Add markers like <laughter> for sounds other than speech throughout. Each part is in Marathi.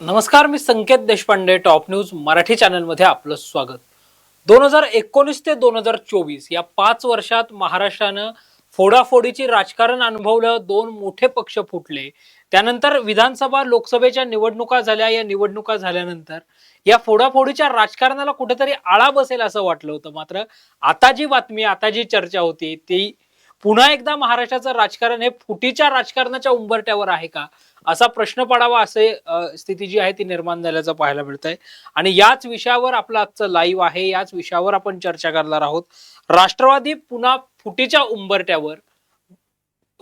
नमस्कार मी संकेत देशपांडे टॉप न्यूज मराठी चॅनलमध्ये आपलं स्वागत. दोन हजार एकोणीस ते दोन हजार चोवीस या पाच वर्षात महाराष्ट्रानं फोडाफोडीची राजकारण अनुभवलं दोन मोठे पक्ष फुटले. त्यानंतर विधानसभा लोकसभेच्या निवडणुका झाल्या. या निवडणुका झाल्यानंतर या फोडाफोडीच्या राजकारणाला कुठेतरी आळा बसेल असं वाटलं होतं. मात्र आता जी बातमी आता जी चर्चा होती ती पुन्हा एकदा महाराष्ट्राचं राजकारण हे फुटीच्या राजकारणाच्या उंबरट्यावर आहे का? असा प्रश्न पडावा असे स्थिती जी आहे ती निर्माण झाल्याचं पाहायला मिळत आहे आणि याच विषयावर आपलं आजचं लाईव्ह आहे याच विषयावर आपण चर्चा करणार आहोत. राष्ट्रवादी पुन्हा फुटीच्या उंबरट्यावर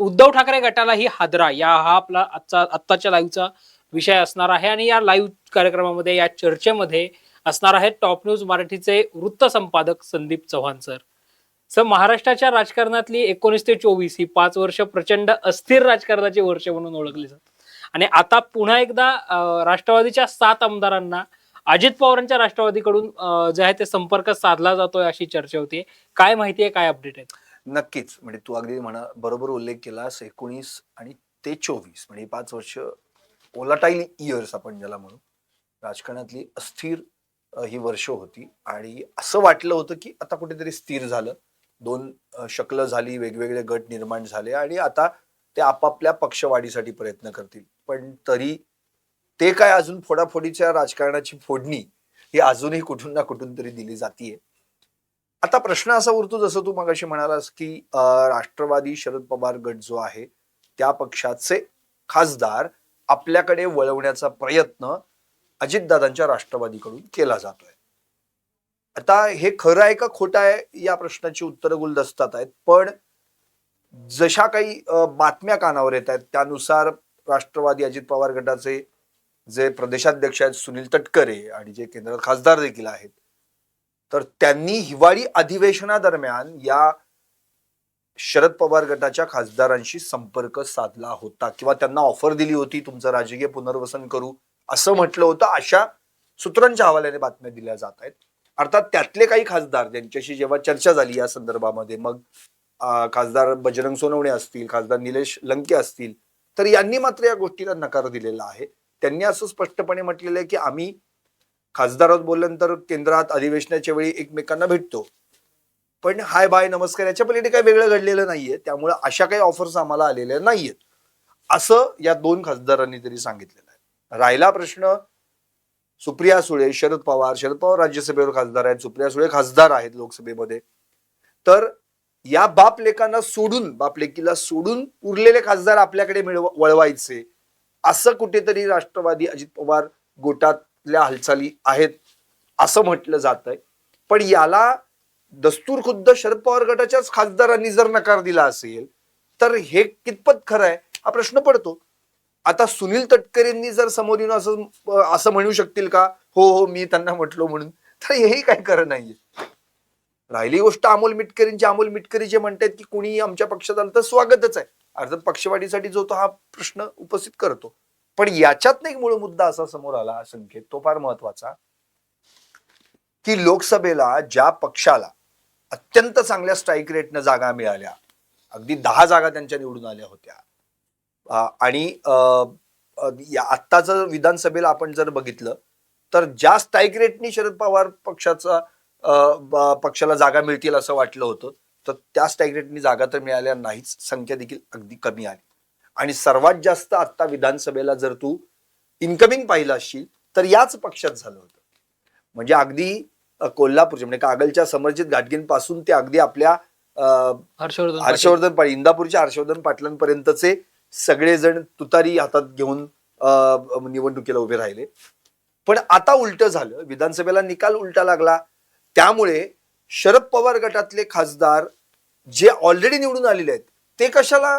उद्धव ठाकरे गटाला ही हादरा. या हा आपला आजचा आत्ताच्या लाईव्हचा विषय असणार आहे आणि या लाईव्ह कार्यक्रमामध्ये या चर्चेमध्ये असणार आहेत टॉप न्यूज मराठीचे वृत्त संपादक संदीप चव्हाण सर. सर महाराष्ट्राच्या राजकारणातली एकोणीस ते चोवीस ही पाच वर्ष प्रचंड अस्थिर राजकारणाची वर्ष म्हणून ओळखली जातात. आणि आता पुन्हा एकदा राष्ट्रवादीच्या सात आमदारांना अजित पवारांच्या राष्ट्रवादीकडून जे आहे ते संपर्क साधला जातोय अशी चर्चा होती. काय माहिती आहे काय अपडेट आहे नक्कीच. म्हणजे तू अगदी म्हणा बरोबर उल्लेख केलास एकोणीस आणि ते चोवीस. म्हणजे पाच वर्ष ओलाटाईल इयर्स आपण ज्याला म्हणू. राजकारणातली अस्थिर ही वर्ष होती. आणि असं वाटलं होतं की आता कुठेतरी स्थिर झालं. दोन शकलं झाली वेगवेगळे गट निर्माण झाले आणि आता ते आपापल्या पक्षवाढीसाठी प्रयत्न करतील. पण तरी ते काय अजून फोडाफोडीच्या राजकारणाची फोडणी ही अजूनही कुठून ना कुठून तरी दिली जातीये. आता प्रश्न असा उरतो जसं तू मगाशी म्हणालास की राष्ट्रवादी शरद पवार गट जो आहे त्या पक्षाचे खासदार आपल्याकडे वळवण्याचा प्रयत्न अजितदादांच्या राष्ट्रवादीकडून केला जातोय. आता हे खरं आहे का खोटं आहे या प्रश्नाची उत्तरं गुलदस्तात आहेत पण जशा काही बातम्या कानावर येत आहेत त्यानुसार राष्ट्रवादी अजित पवार गटाचे जे प्रदेशाध्यक्ष आहेत सुनील तटकरे आणि जे केंद्रात खासदार देखील आहेत तर त्यांनी हिवाळी अधिवेशनादरम्यान या शरद पवार गटाच्या खासदारांशी संपर्क साधला होता किंवा त्यांना ऑफर दिली होती तुमचं राजकीय पुनर्वसन करू असं म्हटलं होतं. अशा सूत्रांच्या हवाल्याने बातम्या दिल्या जात आहेत. अर्थात त्यातले काही खासदार ज्यांच्याशी जेव्हा चर्चा झाली या संदर्भामध्ये मग खासदार बजरंग सोनवणे असतील खासदार निलेश लंके असतील तर यांनी मात्र या गोष्टीला नकार दिलेला आहे. त्यांनी असं स्पष्टपणे म्हटलेलं आहे की आम्ही खासदारात बोलल्यानंतर केंद्रात अधिवेशनाच्या वेळी एकमेकांना भेटतो. पण हाय बाय नमस्कार याच्या पलीकडे काही वेगळं घडलेलं नाहीये. त्यामुळे अशा काही ऑफर्स आम्हाला आलेल्या नाहीयेत. असं या दोन खासदारांनी तरी सांगितलेलं आहे. राहिला प्रश्न सुप्रिया सुळे शरद पवार शरद पवार राज्यसभेवर खासदार आहेत सुप्रिया सुळे खासदार आहेत लोकसभेमध्ये. तर या बापलेकांना सोडून बापलेकीला सोडून उरलेले खासदार आपल्याकडे मिळव वळवायचे असं कुठेतरी राष्ट्रवादी अजित पवार गोटातल्या हालचाली आहेत असं म्हटलं जात आहे पण याला दस्तूर खुद्द शरद पवार गटाच्याच खासदारांनी जर नकार दिला असेल तर हे कितपत खरं आहे? हा प्रश्न पडतो. आता सुनील तटकरेंनी जर समोर येऊन असं असं म्हणू शकतील का? हो हो मी त्यांना म्हटलो म्हणून. तर हेही काही खरं नाहीये. राहिली गोष्ट अमोल मिटकरींची अमोल मिटकरी जे म्हणतात की कुणी आमच्या पक्षात आलं तर स्वागतच आहे. अर्थात पक्षवाढीसाठी जो तो हा प्रश्न उपस्थित करतो. पण याच्यात एक मूळ मुद्दा असा समोर आला संकेत तो फार महत्त्वाचा की लोकसभेला ज्या पक्षाला अत्यंत चांगल्या स्ट्राईक रेटनं जागा मिळाल्या अगदी दहा जागा त्यांच्या निवडून आल्या होत्या. आणि अं, विधानसभेला आपण जर बघितलं तर ज्या स्ट्राईक रेटनी शरद पवार पक्षाचा पक्षाला जागा मिळतील असं वाटलं होतं. तर त्या स्ट्राईक रेटनी जागा तर मिळाल्या नाहीच. संख्या देखील अगदी कमी आली. आणि सर्वात जास्त आत्ता विधानसभेला जर तू इन्कमिंग पाहिलं असशील तर याच पक्षात झालं होतं. म्हणजे अगदी कोल्हापूरच्या म्हणजे कागलच्या समर्जित घाटगींपासून ते अगदी आपल्या हर्षवर्धन. हर्षवर्धन पाटील इंदापूरच्या हर्षवर्धन पाटलांपर्यंतचे सगळेजण तुतारी हातात घेऊन निवडणुकीला उभे राहिले. पण आता उलट झालं. विधानसभेला निकाल उलटा लागला. त्यामुळे शरद पवार गटातले खासदार जे ऑलरेडी निवडून आलेले आहेत ते कशाला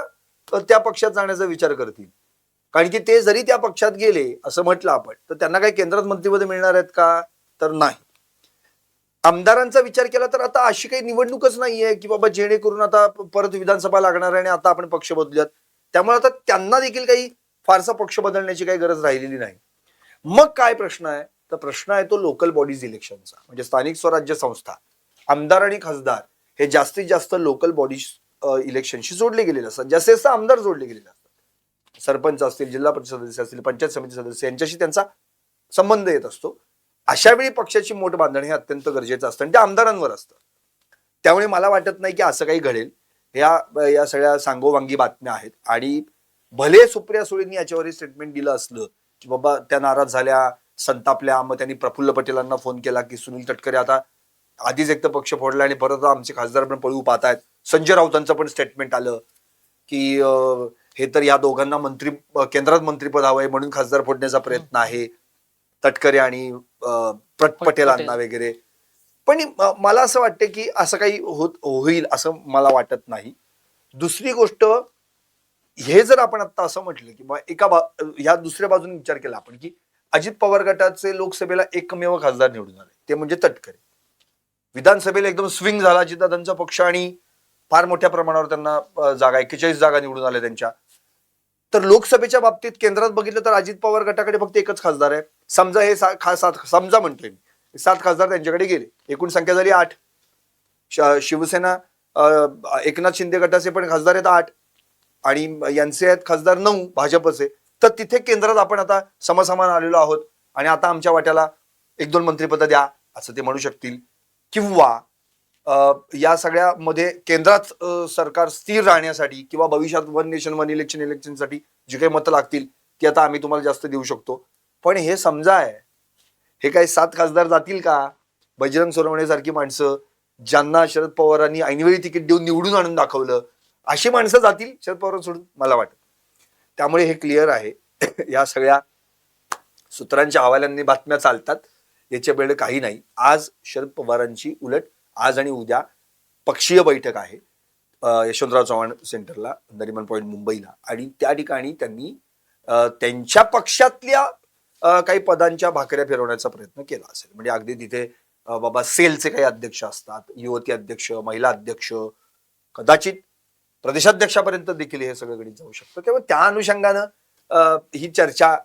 त्या पक्षात जाण्याचा विचार करतील? कारण की ते जरी त्या पक्षात गेले असं म्हटलं आपण तर त्यांना काही केंद्रात मंत्रिपद मिळणार आहेत का? तर नाही. आमदारांचा विचार केला तर आता अशी काही निवडणूकच नाहीये की बाबा जेणेकरून आता परत विधानसभा लागणार आहे आणि आता आपण पक्ष बदलूयात. त्यामुळे आता त्यांना देखील काही फारसा पक्ष बदलण्याची काही गरज राहिलेली नाही. मग काय प्रश्न आहे? तर प्रश्न आहे तो लोकल बॉडीज इलेक्शनचा म्हणजे स्थानिक स्वराज्य संस्था आमदार आणि खासदार हे जास्तीत जास्त लोकल बॉडीज इलेक्शनशी जोडले गेलेले असतात. जास्तीत जास्त आमदार जोडले गेलेले असतात. सरपंच असतील जिल्हा परिषद सदस्य असतील पंचायत समिती सदस्य यांच्याशी त्यांचा संबंध येत असतो. अशा वेळी पक्षाची मोठ बांधणे हे अत्यंत गरजेचं असतं आणि ते आमदारांवर असतं. त्यामुळे मला वाटत नाही की असं काही घडेल. या या सगळ्या सांगोवांगी बातम्या आहेत. आणि भले सुप्रिया सुळेंनी याच्यावरही स्टेटमेंट दिलं असलं की बाबा त्या नाराज झाल्या संतापल्या मग त्यांनी प्रफुल्ल पटेलांना फोन केला की सुनील तटकरे आता आधीच एक तर पक्ष फोडला आणि परत आमचे खासदार पण पळू पाहत आहेत संजय राऊतांचं पण स्टेटमेंट आलं की हे तर या दोघांना मंत्री केंद्रात मंत्रीपद हवंय म्हणून खासदार फोडण्याचा प्रयत्न आहे. तटकरे आणि पटेलांना वगैरे. पण मला असं वाटतं की असं काही होत होईल असं मला वाटत नाही. दुसरी गोष्ट हे जर आपण आता असं म्हटलं की एका बा ह्या दुसऱ्या बाजूने विचार केला आपण की अजित पवार गटाचे लोकसभेला एकमेव खासदार निवडून आले. ते म्हणजे तटकरे. विधानसभेला एकदम स्विंग झाला अजितदादांचा पक्ष आणि फार मोठ्या प्रमाणावर त्यांना जागा एक्केचाळीस जागा निवडून आल्या त्यांच्या. तर लोकसभेच्या बाबतीत केंद्रात बघितलं तर अजित पवार गटाकडे फक्त एकच खासदार आहे. समजा हे सा- खा- सात समजा म्हणतोय मी. सात खासदार त्यांच्याकडे गेले. एकूण संख्या झाली आठ. श- शिवसेना एकनाथ शिंदे गटाचे पण खासदार आहेत आठ. आणि यांचे आहेत खासदार नऊ भाजपचे. तर तिथे केंद्रात आपण आता समसमान आलेलो आहोत. आणि आता आमच्या वाट्याला एक दोन मंत्रिपद द्या असं ते म्हणू शकतील. किंवा अं, या सगळ्यामध्ये केंद्रात सरकार स्थिर राहण्यासाठी किंवा भविष्यात वन नेशन वन इलेक्शन इलेक्शनसाठी जी काही मतं लागतील ती आता आम्ही तुम्हाला जास्त देऊ शकतो. पण हे समजा आहे हे काही सात खासदार जातील का? बजरंग सोनवणेसारखी माणसं ज्यांना शरद पवारांनी ऐनवेळी तिकीट देऊन निवडून आणून दाखवलं अशी माणसं जातील शरद पवार सोडून मला वाटतं. त्यामुळे हे क्लिअर आहे. <coughs> या सगळ्या सूत्रांच्या हवाल्यांनी बातम्या चालतात. याच्या वेळ काही नाही. आज शरद पवारांची उलट आज आणि उद्या पक्षीय बैठक आहे यशवंतराव चव्हाण सेंटरला नरिमन पॉईंट मुंबईला. आणि त्या ठिकाणी त्यांनी त्यांच्या पक्षातल्या काही पदांच्या भाकऱ्या फिरवण्याचा प्रयत्न केला असेल. म्हणजे अगदी तिथे बाबा सेलचे काही अध्यक्ष असतात युवती अध्यक्ष महिला अध्यक्ष कदाचित प्रदेशाध्यक्षापर्यंत देखील हे सगळं गणित जाऊ शकतं. तेव्हा त्या अनुषंगानं ही चर्चा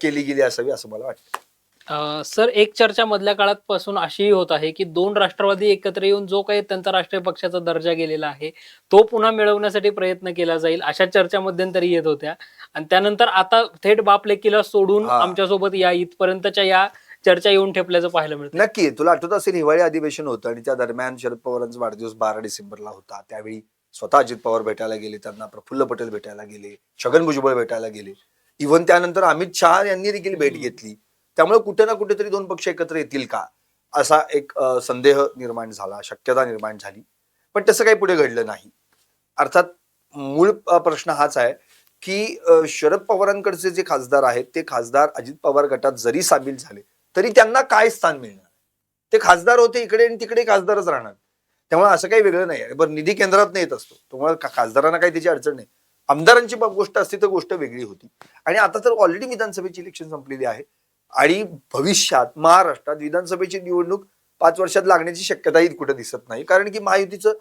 केली गेली असावी असं मला वाटतं. सर एक चर्चा मधल्या काळात पासून अशीही होत आहे की दोन राष्ट्रवादी एकत्र येऊन जो काही त्यांचा राष्ट्रीय पक्षाचा दर्जा गेलेला आहे तो पुन्हा मिळवण्यासाठी प्रयत्न केला जाईल अशा चर्चा मध्यंतरी येत होत्या. आणि त्यानंतर आता थेट बाप लेकीला सोडून. आमच्यासोबत या इथपर्यंतच्या या चर्चा येऊन ठेपल्याचं पाहायला मिळतं. नक्की. तुला आठवत असेल हिवाळी अधिवेशन होतं आणि त्या दरम्यान शरद पवारांचा वाढदिवस बारा डिसेंबरला होता. त्यावेळी स्वतः अजित पवार भेटायला गेले त्यांना प्रफुल्ल पटेल भेटायला गेले छगन भुजबळ भेटायला गेले. इव्हन त्यानंतर अमित शहा यांनी देखील भेट घेतली. त्यामुळे कुठे ना कुठेतरी दोन पक्ष एकत्र येतील का? असा एक संदेह निर्माण झाला शक्यता निर्माण झाली. पण तसं काही पुढे घडलं नाही. अर्थात मूळ प्रश्न हाच आहे की शरद पवारांकडचे जे खासदार आहेत ते खासदार अजित पवार गटात जरी सामील झाले तरी त्यांना काय स्थान मिळणार? ते खासदार होते इकडे आणि तिकडे खासदारच राहणार. त्यामुळे असं काही वेगळं नाही बरं निधी केंद्रात येत असतो. तुम्हाला खासदारांना काही त्याची अडचण नाही. आमदारांची गोष्ट असती तर गोष्ट वेगळी होती. आणि आता तर ऑलरेडी विधानसभेची इलेक्शन संपलेली आहे. आणि भविष्यात महाराष्ट्रात विधानसभेची निवडणूक पाच वर्षात लागण्याची शक्यताही कुठं दिसत नाही. कारण की महायुतीचं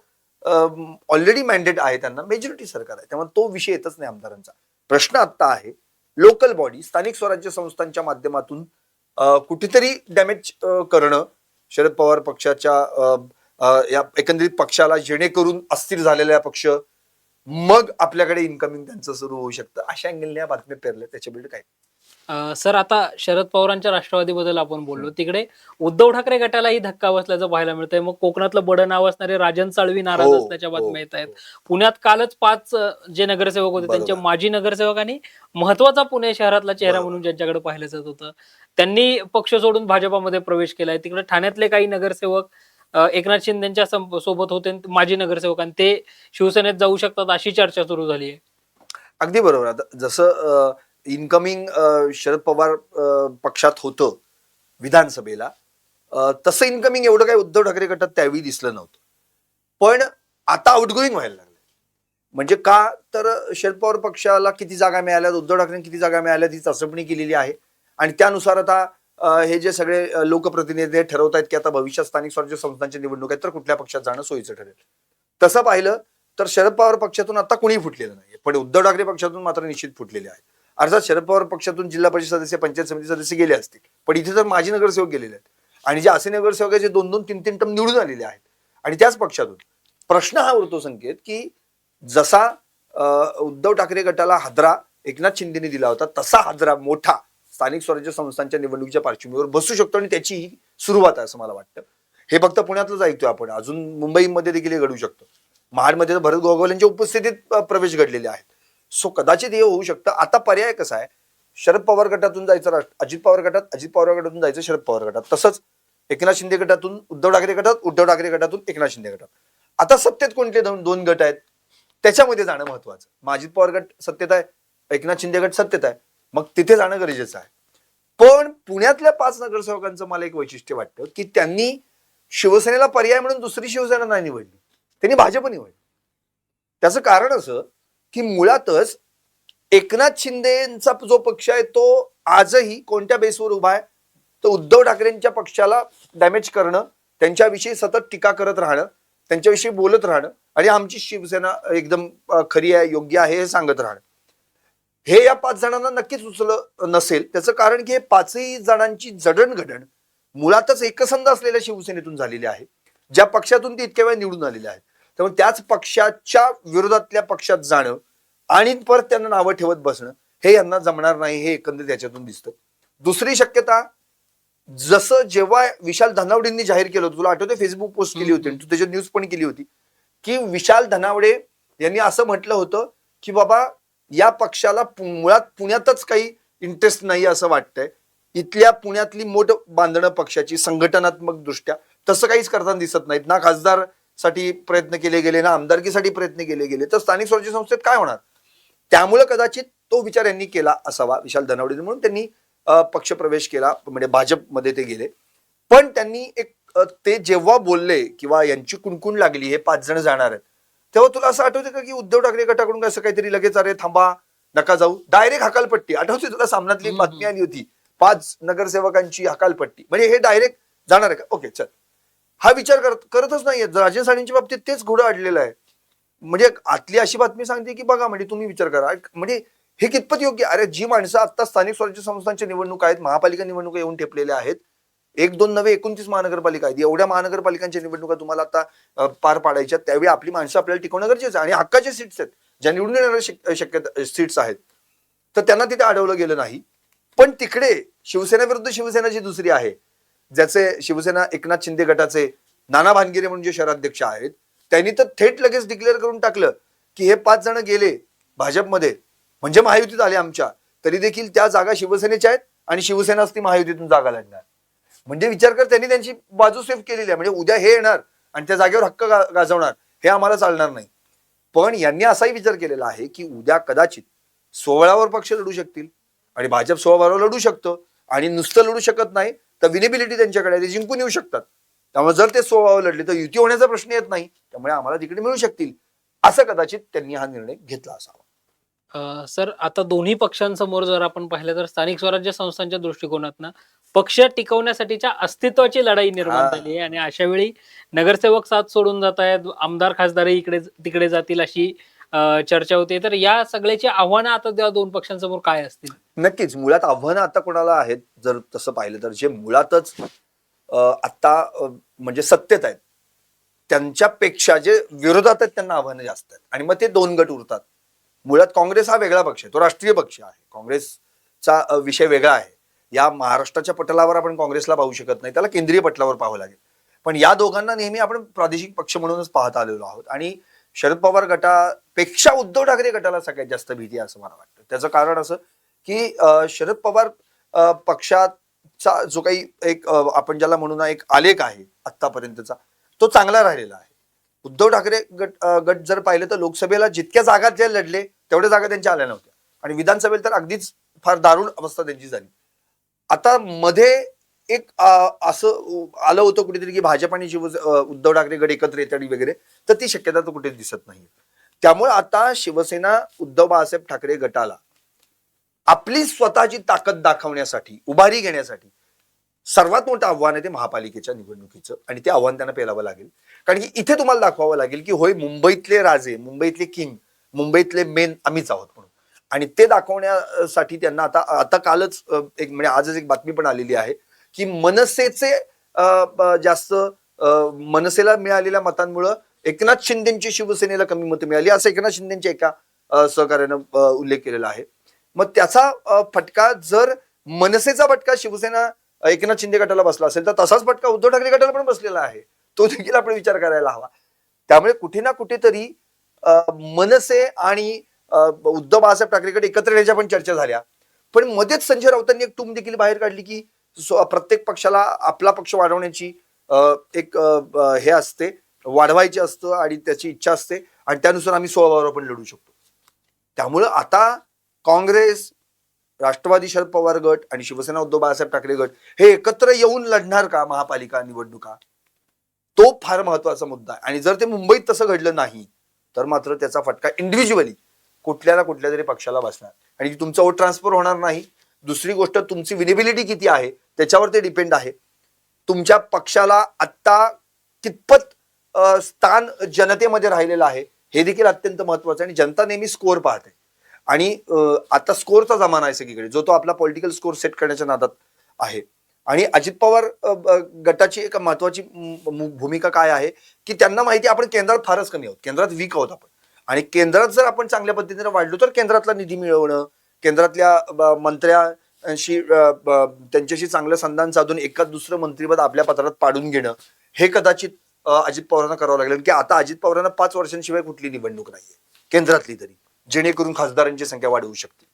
ऑलरेडी मॅन्डेट आहे त्यांना. मेजॉरिटी सरकार आहे. त्यामुळे तो विषय येतच नाही आमदारांचा. प्रश्न आत्ता आहे. लोकल बॉडी स्थानिक स्वराज्य संस्थांच्या माध्यमातून कुठेतरी डॅमेज करणं शरद पवार पक्षाच्या या एकंदरीत पक्षाला जेणेकरून अस्थिर झालेला पक्ष मग आपल्याकडे इन्कमिंग त्यांचं सुरू होऊ शकतं. अशा अँगलने या बातम्या पेरल्या. त्याच्याबद्दल काय? सर आता शरद पवारांच्या राष्ट्रवादीबद्दल आपण बोललो. तिकडे उद्धव ठाकरे गटालाही धक्का बसल्याचं पाहायला मिळतंय. मग कोकणातलं बडं नाव असणारे राजन साळवी नाराज हो, असल्याच्या हो, बातम्या येत आहेत. हो. पुण्यात कालच पाच जे नगरसेवक होते त्यांचे. माजी नगरसेवक आणि महत्त्वाचा पुणे शहरातला चेहरा. म्हणून ज्यांच्याकडे पाहिलं जात होतं. त्यांनी पक्ष सोडून भाजपामध्ये प्रवेश केलाय. तिकडे ठाण्यातले काही नगरसेवक एकनाथ शिंदेच्या सं- सोबत होते माजी नगरसेवक आणि ते शिवसेनेत जाऊ शकतात अशी चर्चा सुरू झाली आहे. अगदी बरोबर. आता जसं इन्कमिंग शरद पवार पक्षात होतं विधानसभेला तसं इन्कमिंग एवढं काही उद्धव ठाकरे गटात त्यावेळी दिसलं नव्हतं. पण आता आउटगोईंग व्हायला लागलं म्हणजे का तर शरद पवार पक्षाला किती जागा मिळाल्या उद्धव ठाकरे किती जागा मिळाल्या ती चाचपणी केलेली आहे. आणि त्यानुसार आता हे जे सगळे लोकप्रतिनिधी ठरवत आहेत की आता भविष्यात स्थानिक स्वराज्य संस्थांच्या निवडणूक आहेत तर कुठल्या पक्षात जाणं सोयीचं ठरेल? तसं पाहिलं तर शरद पवार पक्षातून आता कुणी फुटलेलं नाही पण उद्धव ठाकरे पक्षातून मात्र निश्चित फुटलेले आहेत. अर्थात शरद पवार पक्षातून जिल्हा परिषद सदस्य पंचायत समिती सदस्य गेले असतील. पण इथे तर माजी नगरसेवक गेलेले आहेत. आणि जे असे नगरसेवक आहेत जे दोन दोन तीन तीन टम निवडून आलेले आहेत. आणि त्याच पक्षातून प्रश्न हा उरतो संकेत की जसा उद्धव ठाकरे गटाला हादरा एकनाथ शिंदेने दिला होता तसा हादरा मोठा स्थानिक स्वराज्य संस्थांच्या निवडणुकीच्या पार्श्वभूमीवर बसू शकतो आणि त्याची ही सुरुवात आहे असं मला वाटतं. हे फक्त पुण्यातलंच ऐकतोय आपण. अजून मुंबईमध्ये देखील हे घडू शकतं. महाडमध्ये तर भरत गोगावलेंच्या उपस्थितीत प्रवेश घडलेले आहेत. सो कदाचित हे होऊ शकतं. आता पर्याय कसा आहे? शरद पवार गटातून जायचं राष्ट्र अजित पवार गटात अजित पवार गटातून जायचं शरद पवार गटात. तसंच एकनाथ शिंदे गटातून उद्धव ठाकरे गटात उद्धव ठाकरे गटातून एकनाथ शिंदे गटात. आता सत्तेत कोणते दोन दोन गट आहेत? त्याच्यामध्ये जाणं महत्वाचं. मग अजित पवार गट सत्तेत आहे एकनाथ शिंदे गट सत्तेत आहे. मग तिथे जाणं गरजेचं आहे. पण पुण्यातल्या पाच नगरसेवकांचं मला एक वैशिष्ट्य वाटतं की त्यांनी शिवसेनेला पर्याय म्हणून दुसरी शिवसेना नाही निवडली. त्यांनी भाजप निवडली. त्याचं कारण असं की मुळातच एकनाथ शिंदेचा जो पक्ष आहे तो आजही कोणत्या बेसवर उभा आहे? तर उद्धव ठाकरेंच्या पक्षाला डॅमेज करणं त्यांच्याविषयी सतत टीका करत राहणं त्यांच्याविषयी बोलत राहणं आणि आमची शिवसेना एकदम खरी आहे योग्य आहे हे सांगत राहणं. हे या पाच जणांना नक्कीच उचलं नसेल. त्याचं कारण की हे पाचही जणांची जडणघडण मुळातच एकसंध असलेल्या शिवसेनेतून झालेली आहे. ज्या पक्षातून ते इतक्या वेळ निवडून आलेले आहेत. त्यामुळे त्याच पक्षाच्या विरोधातल्या पक्षात जाणं आणि परत त्यांना नावं ठेवत बसणं हे यांना जमणार नाही हे एकंदरीत याच्यातून दिसतं. दुसरी शक्यता जसं जेव्हा विशाल धनावडेंनी जाहीर केलं होतं तुला आठवते फेसबुक पोस्ट केली होती आणि तू त्याच्यात न्यूज पण केली होती की विशाल धनावडे यांनी असं म्हटलं होतं की बाबा या पक्षाला मुळात पुण्यातच काही इंटरेस्ट नाही असं वाटतंय. इथल्या पुण्यातली मोठ बांधणं पक्षाची संघटनात्मक दृष्ट्या तसं काहीच करताना दिसत नाहीत. ना खासदारसाठी प्रयत्न केले गेले ना आमदारकीसाठी प्रयत्न केले गेले. तर स्थानिक स्वराज्य संस्थेत काय होणार? त्यामुळे कदाचित तो विचार यांनी केला असावा विशाल धनावडे म्हणून त्यांनी पक्ष पक्षप्रवेश केला म्हणजे भाजपमध्ये ते गेले. पण त्यांनी एक ते जेव्हा बोलले किंवा यांची कुणकुण लागली हे पाच जण जाणार आहेत. तेव्हा तुला असं आठवतं का की उद्धव ठाकरे गटाकडून असं काहीतरी लगेच अरे थांबा नका जाऊ. डायरेक्ट हकालपट्टी. आठवते तुला सामनातली. बातमी आली होती. पाच नगरसेवकांची हकालपट्टी. म्हणजे हे डायरेक्ट जाणार आहे का? ओके चल. हा विचार करत करतच नाहीये. राजन साळींच्या बाबतीत तेच घोडं अडलेलं आहे. म्हणजे आतली अशी बातमी सांगते की बघा म्हणजे तुम्ही विचार करा. म्हणजे हे कितपत योग्य? अरे जी माणसं आता स्थानिक स्वराज्य संस्थांच्या निवडणुका आहेत महापालिका निवडणुका येऊन ठेपलेल्या आहेत एक दोन नवे एकोणतीस महानगरपालिका आहेत. एवढ्या महानगरपालिकांच्या निवडणुका तुम्हाला आता पार पाडायच्या त्यावेळी आपली माणसं आपल्याला टिकवणं गरजेचं आहे. आणि हक्काच्या सीट्स आहेत. ज्या निवडून येणाऱ्या शक्य शक्यता सीट्स आहेत. तर त्यांना तिथे अडवलं गेलं नाही. पण तिकडे शिवसेना विरुद्ध शिवसेना जी दुसरी आहे ज्याचे शिवसेना एकनाथ शिंदे गटाचे नाना भानगिरे म्हणून जे शहराध्यक्ष आहेत त्यांनी तर थेट लगेच डिक्लेअर करून टाकलं की हे पाच जण गेले भाजपमध्ये. म्हणजे महायुतीत आले आमच्या. तरी देखील त्या जागा शिवसेनेच्या आहेत आणि शिवसेनाच ती महायुतीतून जागा लढणार. म्हणजे विचार कर त्यांनी त्यांची बाजू सेफ केलेली आहे. म्हणजे उद्या हे येणार आणि त्या जागेवर हक्क गा- गाजवणार हे आम्हाला चालणार नाही. पण यांनी असाही विचार केलेला आहे की उद्या कदाचित सोहळावर पक्ष लढू शकतील आणि भाजप सोहळ्यावर लढू शकतं आणि नुसतं लढू शकत नाही तर विनेबिलिटी त्यांच्याकडे आहे, ते जिंकून येऊ शकतात. त्यामुळे जर ते सोहळ्यावर लढले तर युती होण्याचा प्रश्न येत नाही. त्यामुळे आम्हाला तिकडे मिळू शकतील. असं कदाचित त्यांनी हा निर्णय घेतला असावा. अ, सर आता दोन्ही पक्षांसमोर जर आपण पाहिलं तर स्थानिक स्वराज्य संस्थांच्या दृष्टिकोनातनं पक्ष टिकवण्यासाठीच्या अस्तित्वाची लढाई निर्माण हा. झाली आहे. आणि अशा वेळी नगरसेवक साथ सोडून जात आहेत आमदार खासदारही इकडे तिकडे जातील अशी अ, चर्चा होते. तर या सगळ्याची आव्हानं आता त्या दोन पक्षांसमोर काय असतील? नक्कीच. मुळात आव्हानं आता कोणाला आहेत जर तसं पाहिलं तर जे मुळातच अं, आता अं, म्हणजे सत्तेत आहेत त्यांच्यापेक्षा जे विरोधात आहेत त्यांना आव्हानं जास्त आहेत. आणि मग ते दोन गट उरतात. मुळात काँग्रेस हा वेगळा पक्ष आहे तो राष्ट्रीय पक्ष आहे. काँग्रेसचा विषय वेगळा आहे. या महाराष्ट्राच्या पटलावर आपण काँग्रेसला पाहू शकत नाही त्याला केंद्रीय पटलावर पाहावं लागेल. पण या दोघांना नेहमी आपण प्रादेशिक पक्ष म्हणूनच पाहत आलेलो आहोत. आणि शरद पवार गटापेक्षा उद्धव ठाकरे गटाला सगळ्यात जास्त भीती आहे असं मला वाटतं. त्याचं कारण असं की शरद पवार पक्षाचा जो काही एक आपण ज्याला म्हणून एक आलेख आहे आतापर्यंतचा तो चांगला राहिलेला आहे. उद्धव ठाकरे गट गट जर पाहिलं तर लोकसभेला जितक्या जागा जे लढले तेवढ्या जागा त्यांच्या आल्या नव्हत्या. आणि विधानसभेला तर अगदीच फार दारुण अवस्था त्यांची झाली. आता मध्ये एक असं आलं होतं कुठेतरी की भाजप आणि शिव उद्धव ठाकरे गट एकत्र येतात वगैरे तर ती शक्यता तर कुठेच दिसत नाही त्यामुळे आता शिवसेना उद्धव बाळासाहेब ठाकरे गटाला आपली स्वतःची ताकद दाखवण्यासाठी उभारी घेण्यासाठी सर्वात मोठं आव्हान आहे ते महापालिकेच्या निवडणुकीचं आणि ते आव्हान त्यांना पेलावं लागेल. कारण की इथे तुम्हाला दाखवावं लागेल की होय मुंबईतले राजे मुंबईतले किंग मुंबईतले मेन आम्हीच आहोत म्हणून. आणि ते दाखवण्यासाठी त्यांना आता आता कालच एक म्हणजे आजच एक बातमी पण आलेली आहे की मनसेचे जास्त मनसेला मिळालेल्या मतांमुळं एकनाथ शिंदेची शिवसेनेला कमी मतं मिळाली. असं एकनाथ शिंदेच्या एका सहकार्यानं उल्लेख केलेला आहे. मग त्याचा फटका जर मनसेचा फटका शिवसेना एकनाथ शिंदे गटाला बसला असेल तर तसाच फटका उद्धव ठाकरे गटाला पण बसलेला आहे. तो देखील आपण विचार करायला हवा. त्यामुळे कुठे ना कुठेतरी अं, मनसे आणि उद्धव बाळासाहेब ठाकरेकडे एकत्र येण्याच्या पण चर्चा झाल्या. पण मध्येच संजय राऊतांनी एक टूम देखील बाहेर काढली की प्रत्येक पक्षाला आपला पक्ष वाढवण्याची एक हे असते वाढवायची असतं आणि त्याची इच्छा असते आणि त्यानुसार आम्ही स्वभावावर पण लढू शकतो. त्यामुळं आता काँग्रेस राष्ट्रवादी शरद पवार गट आणि शिवसेना उद्धव बाळासाहेब ठाकरे गट हे एकत्र येऊन लढणार का महापालिका निवडणुका? तो फार महत्त्वाचा मुद्दा आहे. आणि जर ते मुंबईत तसं घडलं नाही तर मात्र त्याचा फटका इंडिव्हिज्युअली कुठल्याला कुठल्या तरी पक्षाला बसणार. आणि तुमचा वोट ट्रान्सफर होणार नाही. दुसरी गोष्ट तुमची विनेबिलिटी किती आहे त्याच्यावर ते डिपेंड आहे. तुमच्या पक्षाला आत्ता कितपत स्थान जनतेमध्ये राहिलेलं आहे हे देखील अत्यंत महत्वाचं आहे. आणि जनता नेहमी स्कोअर पाहते. आणि आता स्कोअरचा जमाना आहे सगळीकडे. जो तो आपला पॉलिटिकल स्कोअर सेट करण्याच्या नादात आहे. आणि अजित पवार गटाची एक महत्वाची भूमिका काय आहे की त्यांना माहिती आहे, आपण केंद्रात फारच कमी आहोत केंद्रात वीक आहोत आपण. आणि केंद्रात जर आपण चांगल्या पद्धतीने वाढलो तर केंद्रातला निधी मिळवणं केंद्रातल्या मंत्र्यांशी त्यांच्याशी चांगलं संधान साधून एका दुसरं मंत्रीपद आपल्या पत्रात पाडून घेणं हे कदाचित अजित पवारांना करावं लागेल. की आता अजित पवारांना पाच वर्षांशिवाय कुठली निवडणूक नाहीये केंद्रातली तरी जेणेकरून खासदारांची संख्या वाढवू शकते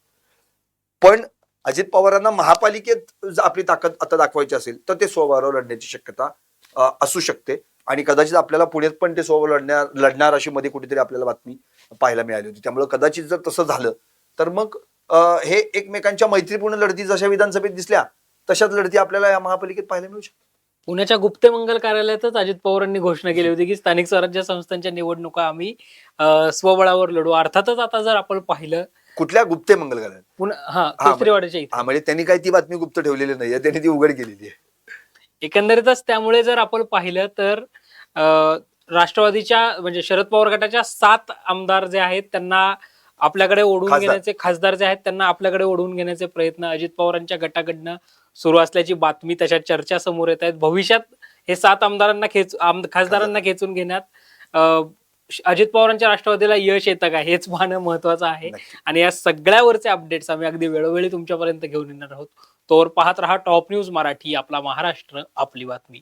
पण अजित पवारांना महापालिकेत जर आपली ताकद आता दाखवायची असेल तर ते स्वबळावर लढण्याची शक्यता असू शकते. आणि कदाचित आपल्याला पुण्यात पण ते स्वभाव लढणार लढणार अशी मध्ये कुठेतरी आपल्याला बातमी पाहायला मिळाली होती. त्यामुळे कदाचित जर तसं झालं तर मग हे एकमेकांच्या मैत्रीपूर्ण लढती जशा विधानसभेत दिसल्या तशाच लढती आपल्याला या महापालिकेत पाहायला मिळू शकतात. पुण्याच्या गुप्ते मंगल कार्यालयातच अजित पवारांनी घोषणा केली होती की स्थानिक स्वराज्य संस्थांच्या निवडणुका आम्ही स्वबळावर लढू. अर्थातच आता जर आपण पाहिलं कुठल्या गुप्ते मंगल घालत पुन्हा हा केसरीवाड्याच्या इथे. म्हणजे त्यांनी काही ती बातमी गुप्त ठेवलेली नाहीये त्यांनी ती उघड केलेली आहे. एकंदरीतच त्यामुळे जर आपण पाहिलं तर अं, राष्ट्रवादीच्या म्हणजे शरद पवार गटाच्या सात आमदार जे आहेत त्यांना आपल्याकडे ओढून खासदार. घेण्याचे खासदार जे आहेत त्यांना आपल्याकडे ओढून घेण्याचे प्रयत्न अजित पवारांच्या गटाकडनं सुरू असल्याची बातमी तशा चर्चा समोर येत आहेत. भविष्यात हे सात आमदारांना खेच आम- खासदारांना खेचून घेण्यात अं, अजित पवारांच्या राष्ट्रवादीला यश येतं का? हेच पाहणं महत्वाचं आहे. आणि या सगळ्यावरचे अपडेट्स आम्ही अगदी वेळोवेळी तुमच्यापर्यंत घेऊन येणार आहोत. तोवर पाहत रहा टॉप न्यूज मराठी आपला महाराष्ट्र आपली बातमी.